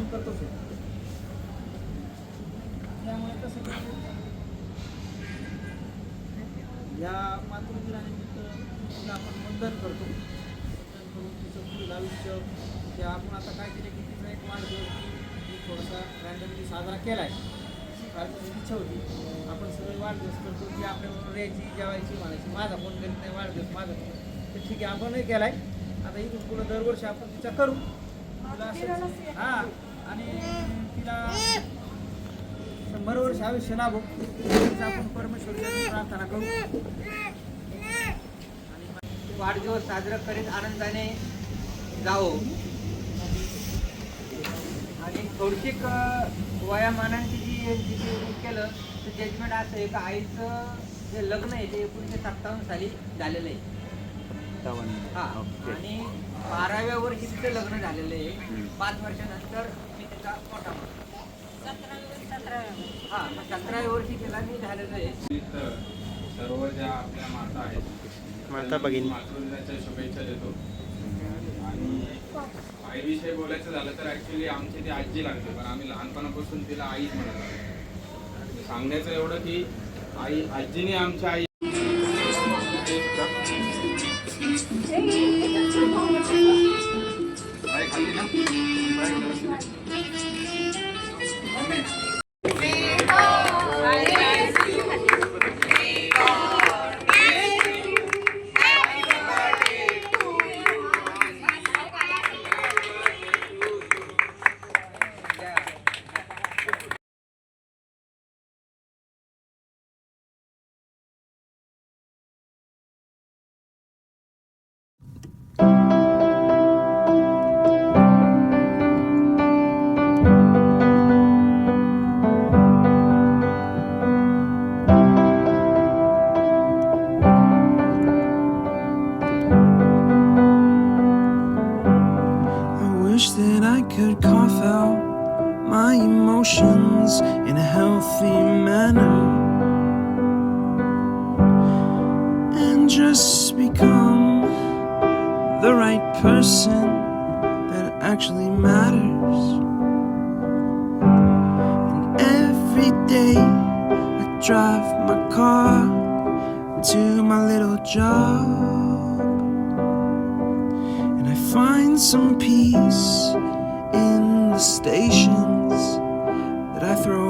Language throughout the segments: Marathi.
प्रेम करतोच आहे. त्यामुळे कसं की या मातृदिनानिमित्त आपण वंदन करतो. वंदन करून तिचं पुढील आयुष्य ते आपण आता काय केलं की तिचा एक वाढदिवस मी थोडासा रँडमली साजरा केला आहे कालची इच्छा होती. आपण सगळे वाढदिवस करतो. ती आपल्याबरोबर यायची जेवायची म्हणायची माझा फोन करीत नाही वाढदिवस माझा तर ठीक आहे आपणही केला आहे आता इथून पुढं दरवर्षी आपण तिचा करू. तिला असंच- हा. आणि तिला शंभर वर्ष आयुष्य लाभो. आपण परमेश्वरी प्रार्थना करू. आणि वाढदिवस साजरा करीत आनंदाने जाओ आणि थोडशीक वयामानांची जी केलं तर जजमेंट असं आहे का आईचं जे लग्न आहे ते एकोणीसशे सत्तावन्न साली झालेलं आहे. हा. आणि बाराव्या वर्षी तिचं लग्न झालेलं आहे. पाच वर्षानंतर मी तिचा मोठा मुलगा. हा मग सतराव्या वर्षी तिला मी झालेलं आहे. तर सर्व ज्या आपल्या माता आहेत माता भगिनी. मातृदिनाच्या शुभेच्छा देतो. आणि आईविषयी बोलायचं झालं तर ऍक्च्युली आमची ती आजी लागते पण आम्ही लहानपणापासून तिला आईच म्हणत आहोत. सांगण्याचं एवढं की आई आजीने आमच्या आई healthy manner and just become the right person that actually matters. And every day I drive my car to my little job. And I find some peace in the stations that I throw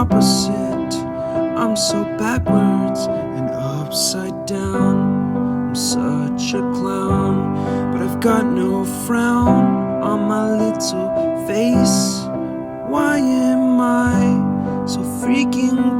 opposite, I'm so backwards and upside down. I'm such a clown, but I've got no frown on my little face. Why am I so freaking?